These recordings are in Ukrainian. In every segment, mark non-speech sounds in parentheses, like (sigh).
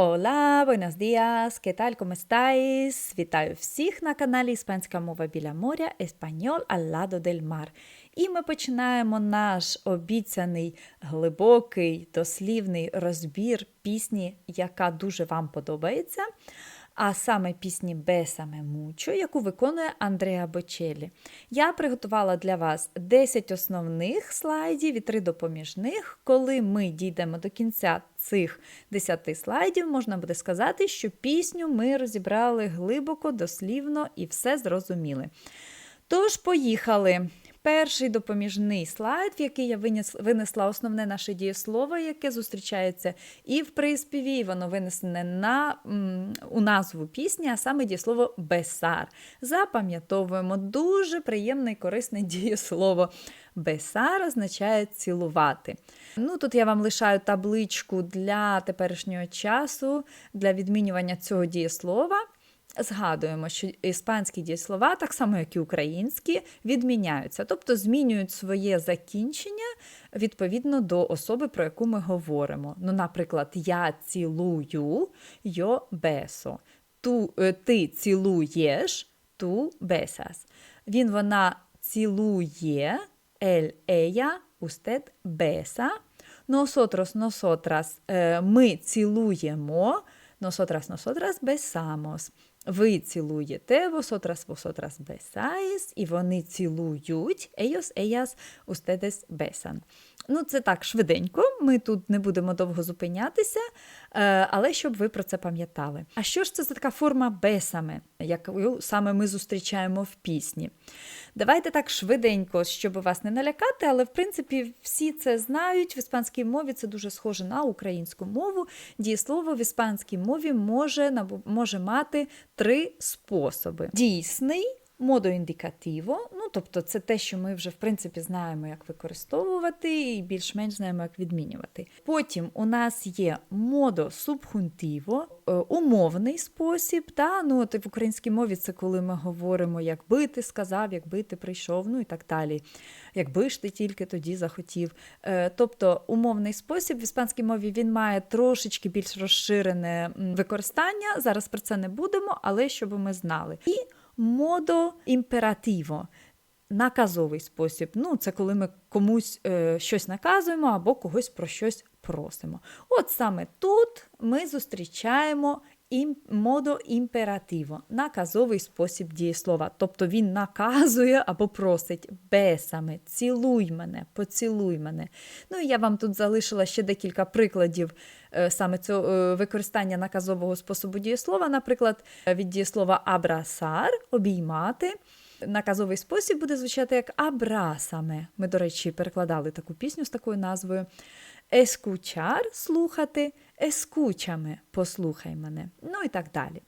Hola, buenos días, ¿qué tal, cómo estáis? Вітаю всіх на каналі Іспанська мова біля моря, Еспаньол lado del mar. І ми починаємо наш обіцяний глибокий дослівний розбір пісні, яка дуже вам подобається. А саме пісні Бесаме Мучо, яку виконує Андреа Бочелі. Я приготувала для вас 10 основних слайдів і 3 допоміжних. Коли ми дійдемо до кінця цих 10 слайдів, можна буде сказати, що пісню ми розібрали глибоко, дослівно і все зрозуміли. Тож, поїхали. Перший допоміжний слайд, в який я винесла основне наше дієслово, яке зустрічається і в приспіві, і воно винесене на, у назву пісні, а саме дієслово бесар. Запам'ятовуємо дуже приємне і корисне (laughs) дієслово. Бесар означає цілувати. Ну, Тут я вам лишаю табличку для теперішнього часу, для відмінювання цього дієслова. Згадуємо, що іспанські дієслова, так само як і українські, відміняються, тобто змінюють своє закінчення відповідно до особи, про яку ми говоримо. Ну, Наприклад, я цілую йо бесо. Ту, е, Ти цілуєш ту бесас. Він вона цілує ель ея устед беса. Nosotros, nosotras, е, ми цілуємо. Nosotras, nosotras besamos. Ви цілуєте, vosotras, vosotras besáis, і вони цілують, ellos, ellas, ustedes besan. Ну, це так швиденько, ми тут не будемо довго зупинятися, е, але щоб ви про це пам'ятали. А що ж це за така форма бесами, яку саме ми зустрічаємо в пісні? Давайте так швиденько, щоб вас не налякати, але в принципі всі це знають. В іспанській мові це дуже схоже на українську мову. Дієслово в іспанській мові може, може мати три способи: дійсний. Модо індикативо, тобто це те, що ми вже в принципі знаємо, як використовувати, і більш-менш знаємо, як відмінювати. Потім у нас є модо субхунтиво, е, умовний спосіб. Та? Ну, от В українській мові це коли ми говоримо, якби ти сказав, якби ти прийшов, ну і так далі. Якби ж ти тільки тоді захотів. Е, тобто умовний спосіб в іспанській мові він має трошечки більш розширене використання. Зараз про це не будемо, але щоб ми знали. І модо імперативо. Наказовий спосіб. Ну, Це коли ми комусь е, щось наказуємо або когось про щось просимо. От саме тут ми зустрічаємо модо імперативо, наказовий спосіб дієслова. Тобто він наказує або просить бесами, цілуй мене, поцілуй мене. Ну і я вам тут залишила ще декілька прикладів е, саме цього е, використання наказового способу дієслова, наприклад, від дієслова абрасар обіймати. Наказовий спосіб буде звучати як абрасаме. Ми, до речі, перекладали таку пісню з такою назвою. Ескучар слухати, ескучами послухай мене. Ну і так далі.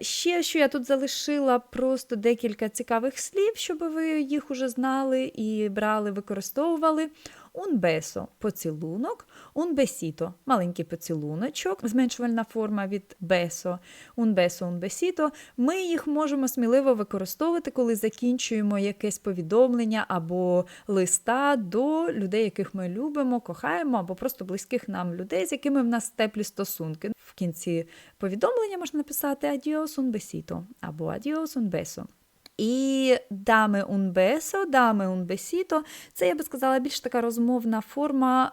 Ще, що я тут залишила просто декілька цікавих слів, щоб ви їх уже знали і брали, використовували. Beso – поцілунок, un besito – маленький поцілуночок, зменшувальна форма від beso, un beso, un besito. Ми їх можемо сміливо використовувати, коли закінчуємо якесь повідомлення або листа до людей, яких ми любимо, кохаємо, або просто близьких нам людей, з якими в нас теплі стосунки. В кінці повідомлення можна написати adios un besito або adios un beso. І даме un beso, даме un besito – це, я би сказала, більш така розмовна форма.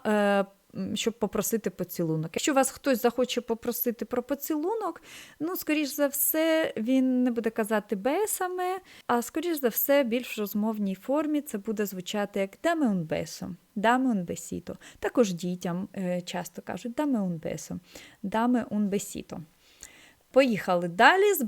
Щоб попросити поцілунок. Якщо вас хтось захоче попросити про поцілунок, ну, скоріш за все, він не буде казати бесами, а скоріш за все, більш в розмовній формі це буде звучати як даме un beso, даме un besito. Також дітям е, часто кажуть даме un beso, даме un besito. Поїхали далі. З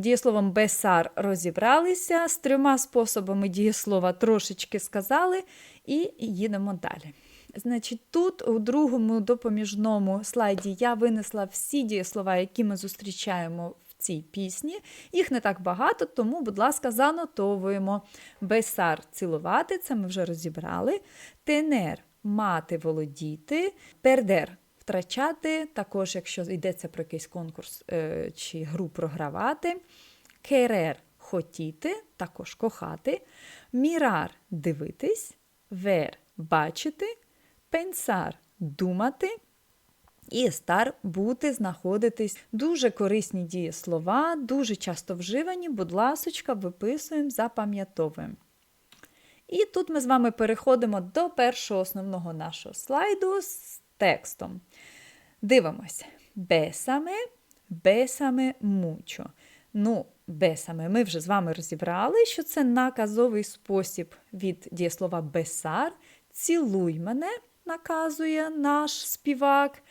дієсловом бесар розібралися, з трьома способами дієслова трошечки сказали, і їдемо далі. Значить, тут, у другому допоміжному слайді, я винесла всі дієслова, які ми зустрічаємо в цій пісні. Їх не так багато, тому, будь ласка, занотовуємо. Бесар цілувати, це ми вже розібрали. Тенер мати володіти, пердер втрачати, також, якщо йдеться про якийсь конкурс е, чи гру програвати. Керер хотіти, також кохати. Мірар дивитись, вер бачити, пенсар думати. і estar – бути, знаходитись. Дуже корисні дієслова, дуже часто вживані. Будь ласочка, виписуємо, запам'ятовуємо. І тут ми з вами переходимо до першого основного нашого слайду з текстом. Дивимося. Бесаме, бесаме мучо. Ну, бесаме ми вже з вами розібрали, що це наказовий спосіб від дієслова бесар. Цілуй мене, наказує наш співак.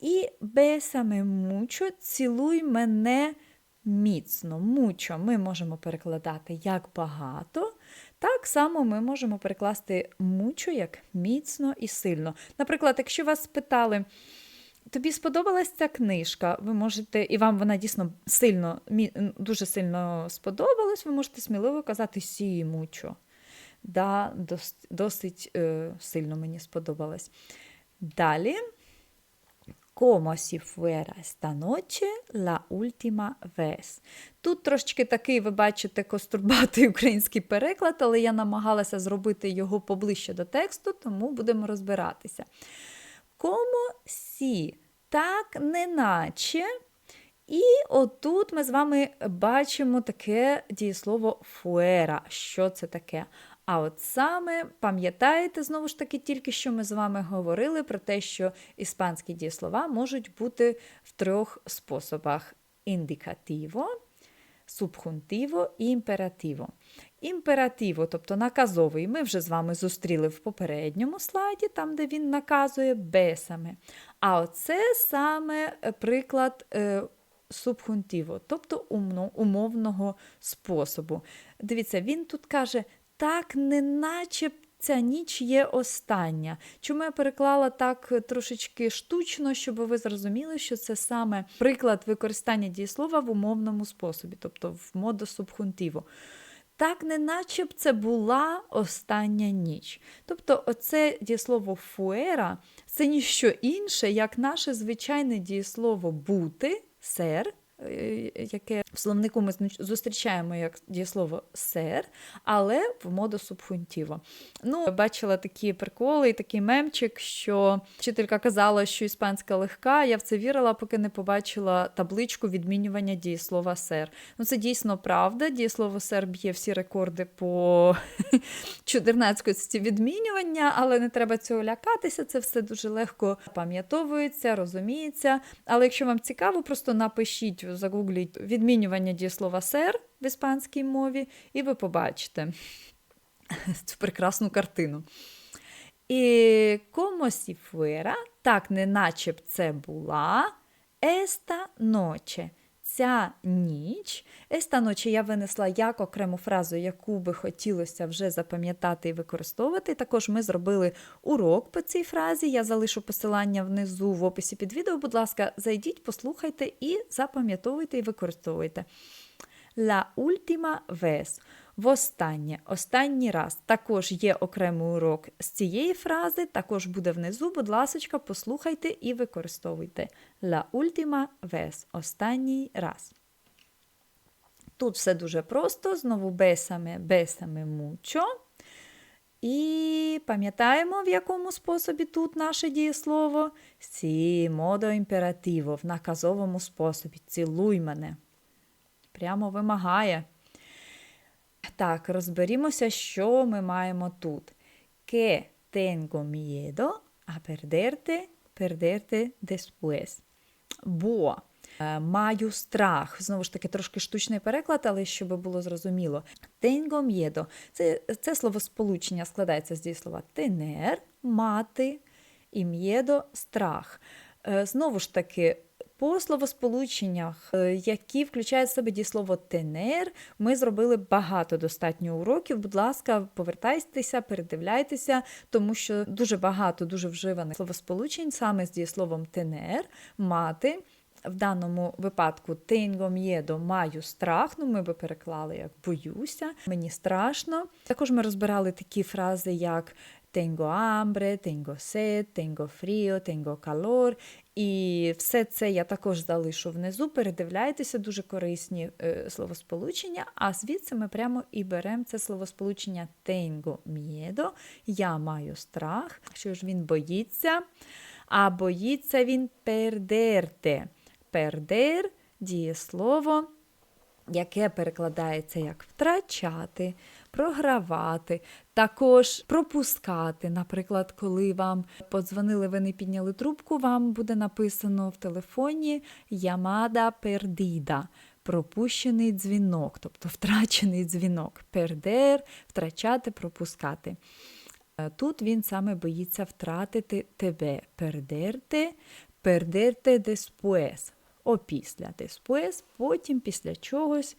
І бесаме мучо, цілуй мене міцно. Мучо ми можемо перекладати як багато. Так само ми можемо перекласти мучо як міцно і сильно. Наприклад, якщо вас спитали, тобі сподобалась ця книжка, ви можете, і вам вона дійсно сильно, дуже сильно сподобалась, ви можете сміливо казати сі мучо. Да, досить, е, сильно мені сподобалось. Далі. Como si fuera esta noche la última vez. Тут трошечки такий, ви бачите, кострубатий (laughs) український переклад, але я намагалася зробити його поближче до тексту, тому будемо розбиратися. Como si, так, неначе. І отут ми з вами бачимо таке дієслово fuera. Що це таке? А от саме пам'ятаєте, знову ж таки, тільки що ми з вами говорили про те, що іспанські дієслова можуть бути в трьох способах: індикативо, субхунтиво і імперативо. Імперативо, тобто наказовий, ми вже з вами зустріли в попередньому слайді, там, де він наказує бесами. А оце саме приклад. Е, субхунтиво, тобто умовного способу. Дивіться, він тут каже так, неначе ця ніч є остання. Чому я переклала так трошечки штучно, щоб ви зрозуміли, що це саме приклад використання дієслова в умовному способі, тобто в модо субхунтиво. Так, неначе б це була остання ніч. Тобто, оце дієслово фуера це ніщо інше, як наше звичайне дієслово бути, сер, яке в словнику ми зустрічаємо як дієслово сер, але в моду субхунтіво. Ну, Бачила такі приколи і такий мемчик, що вчителька казала, що іспанська легка. Я в це вірила, поки не побачила табличку відмінювання дієслова сер. Ну, Це дійсно правда. Дієслово сер б'є всі рекорди по (laughs) чудернацькості відмінювання, але не треба цього лякатися. Це все дуже легко пам'ятовується, розуміється. Але якщо вам цікаво, просто напишіть загугліть відмінювання дієслова сер в іспанській мові, і ви побачите (laughs) цю прекрасну картину. І si так, неначе б це була, еста noche ця ніч. Еста ночі я винесла як окрему фразу, яку би хотілося вже запам'ятати і використовувати. Також ми зробили урок по цій фразі. Я залишу посилання внизу в описі під відео. Будь ласка, зайдіть, послухайте і запам'ятовуйте і використовуйте. La última vez. Востаннє, останній раз. Також є окремий урок з цієї фрази, також буде внизу, будь ласка, послухайте і використовуйте. La última vez. Останній раз. Тут все дуже просто. Знову бесами, бесами мучо. І пам'ятаємо, в якому способі тут наше дієслово? Сі, модо імперативо, в наказовому способі. Цілуй мене. Прямо вимагає. Так, розберімося, що ми маємо тут. Que tengo miedo a perderte, perderte después. Бо е, маю страх. Знову ж таки, трошки штучний переклад, але щоб було зрозуміло. Tengo miedo. Це це словосполучення складається з дієслова tener, мати і miedo – страх. Е, знову ж таки, по словосполученнях, е, які включають в себе дієслово тенер, ми зробили багато достатньо уроків. Будь ласка, повертайтеся, передивляйтеся, тому що дуже багато дуже вживаних словосполучень саме з дієсловом тенер, мати. В даному випадку tengo miedo, маю страх, ну ми би переклали як боюся, мені страшно. Також ми розбирали такі фрази, як tengo hambre, tengo sed, tengo frío, tengo calor. І все це я також залишу внизу. Передивляйтеся, дуже корисні е, словосполучення, а звідси ми прямо і беремо це словосполучення tengo miedo, я маю страх, що ж він боїться. а боїться він пердерте. Пердер дієслово, яке перекладається як втрачати, програвати, також пропускати. Наприклад, коли вам подзвонили, ви не підняли трубку, вам буде написано в телефоні Ямада пердіда. Пропущений дзвінок, тобто втрачений дзвінок. Пердер, втрачати, пропускати. Е, Тут він саме боїться втратити тебе. Пердерте, пердерте después. Опісля después, потім після чогось.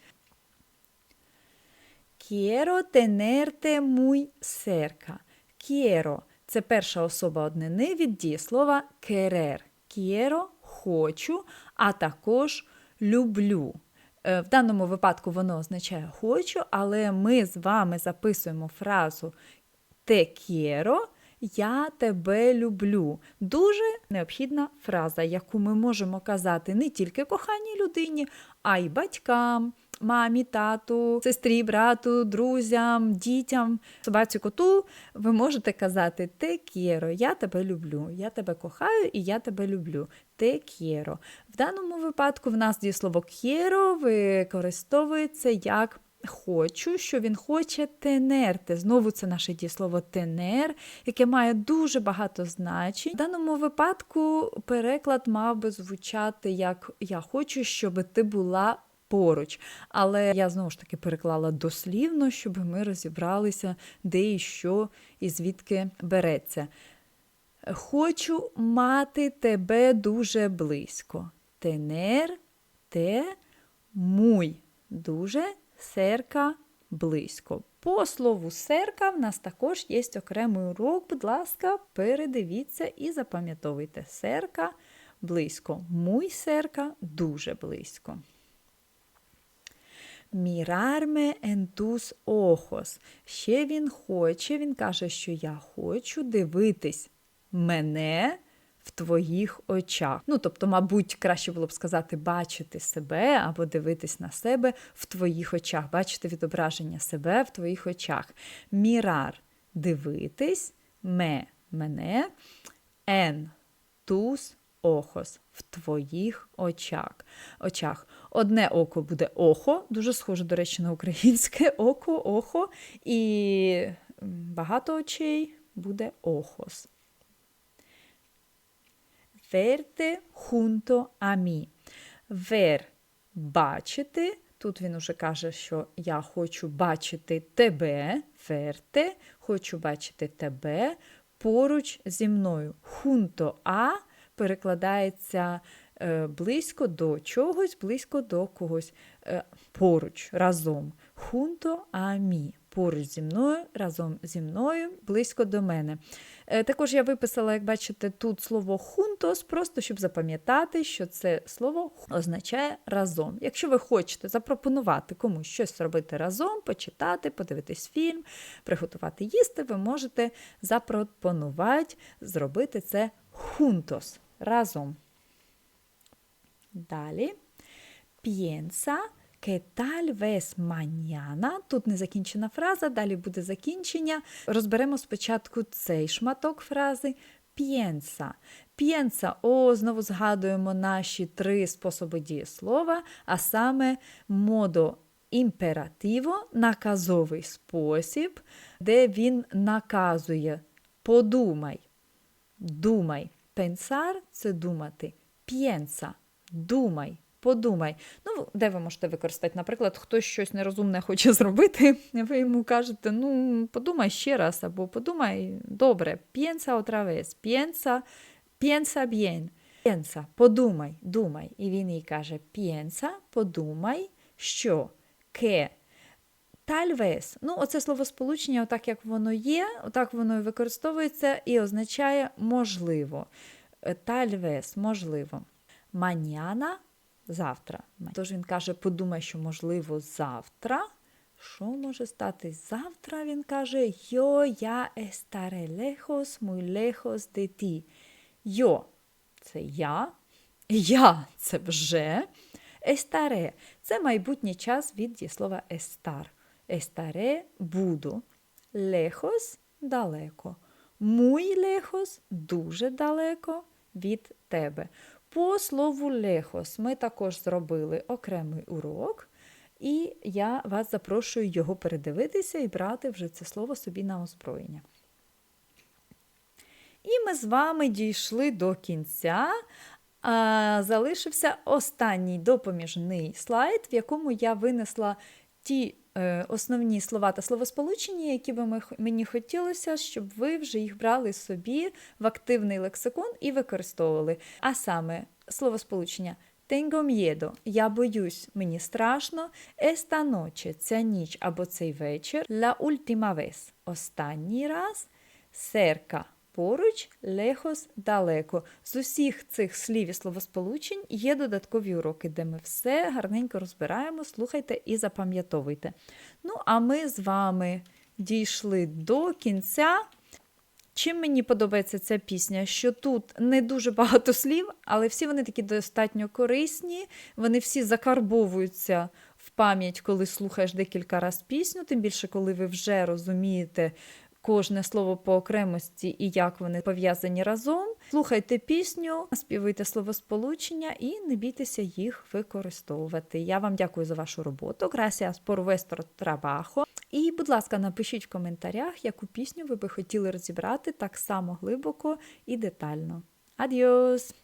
Quiero tenerte muy cerca. Quiero – це перша особа однини від дієслова querer. Quiero – хочу, а також люблю. Е, В даному випадку воно означає хочу, але ми з вами записуємо фразу те quiero, я тебе люблю. Дуже необхідна фраза, яку ми можемо казати не тільки коханій людині, а й батькам, мамі, тату, сестрі, брату, друзям, дітям, собаці коту. Ви можете казати те quiero, я тебе люблю, я тебе кохаю і я тебе люблю. Те quiero. В даному випадку в нас дієслово quiero використовується як хочу, що він хоче тенерти. Знову це наше дієслово тенер, яке має дуже багато значень. В даному випадку переклад мав би звучати як Я хочу, щоб ти була. Поруч, але я знову ж таки переклала дослівно, щоб ми розібралися, де і що і звідки береться. Хочу мати тебе дуже близько. Тенер те муй. Дуже серка близько. По слову серка в нас також є окремий урок. Будь ласка, передивіться і запам'ятовуйте. Серка близько. Муй серка дуже близько. Мірарме en tus ojos. Ще він хоче, він каже, що я хочу дивитись мене в твоїх очах. Ну, тобто, мабуть, краще було б сказати, бачити себе або дивитись на себе в твоїх очах, бачити відображення себе в твоїх очах. Мірар дивитись, ме мене, ен тус охос в твоїх очах. очах. Одне око буде охо, дуже схоже, до речі, на українське (laughs) око, охо, і багато очей буде охос. Verte a mí. Ver – бачити. Тут він уже каже, що я хочу бачити тебе, верте, хочу бачити тебе поруч зі мною. Junto a перекладається е, близько до чогось, близько до когось е, поруч, разом. A mí. Поруч зі мною, разом зі мною, близько до мене. Е, Також я виписала, як бачите, тут слово хунтос, просто щоб запам'ятати, що це слово означає разом. Якщо ви хочете запропонувати комусь щось робити разом, почитати, подивитись фільм, приготувати їсти, ви можете запропонувати зробити це хунтос разом. Далі. Piensa que tal mañana, тут не закінчена фраза, далі буде закінчення. Розберемо спочатку цей шматок фрази. Piensa. Piensa, о, знову згадуємо наші три способи дієслова, а саме модо імперативо, наказовий спосіб, де він наказує подумай, думай. Пенсар це думати. Piensa – думай. Подумай. Ну, де ви можете використати? Наприклад, хтось щось нерозумне хоче (laughs) зробити, ви йому кажете, ну, подумай ще раз, або подумай добре, otra vez, piensa, piensa bien. Piensa, подумай, думай. І він їй каже, piensa, подумай, що, ке, Vez. Ну, оце словосполучення, отак як воно є, отак воно і використовується і означає можливо. Tal vez, можливо. Mañana – завтра. Тож він каже, подумай, що можливо завтра. Що може стати завтра? Він каже, yo ya estaré lejos, muy lejos de ti. Yo – це я, я це вже. Естаре це майбутній час від дієслова естар. Естаре буду. Лехос далеко. Muy lejos дуже далеко. від тебе. По слову лехос ми також зробили окремий урок, і я вас запрошую його передивитися і брати вже це слово собі на озброєння. І ми з вами дійшли до кінця. А, залишився останній допоміжний слайд, в якому я винесла ті основні слова та словосполучення, які би мені хотілося, щоб ви вже їх брали собі в активний лексикон і використовували. А саме словосполучення Tengo miedo, я боюсь, мені страшно. Esta noche, ця ніч або цей вечір. La última vez, останній раз. Cerca, поруч, lejos, далеко. З усіх цих слів і словосполучень є додаткові уроки, де ми все гарненько розбираємо, слухайте і запам'ятовуйте. Ну, а ми з вами дійшли до кінця. Чим мені подобається ця пісня? Що тут не дуже багато слів, але всі вони такі достатньо корисні, вони всі закарбовуються в пам'ять, коли слухаєш декілька разів пісню, тим більше, коли ви вже розумієте кожне слово по окремості і як вони пов'язані разом. Слухайте пісню, співайте словосполучення і не бійтеся їх використовувати. Я вам дякую за вашу роботу. Gracias por vuestro. І, будь ласка, напишіть в коментарях, яку пісню ви би хотіли розібрати так само глибоко і детально. Адіос!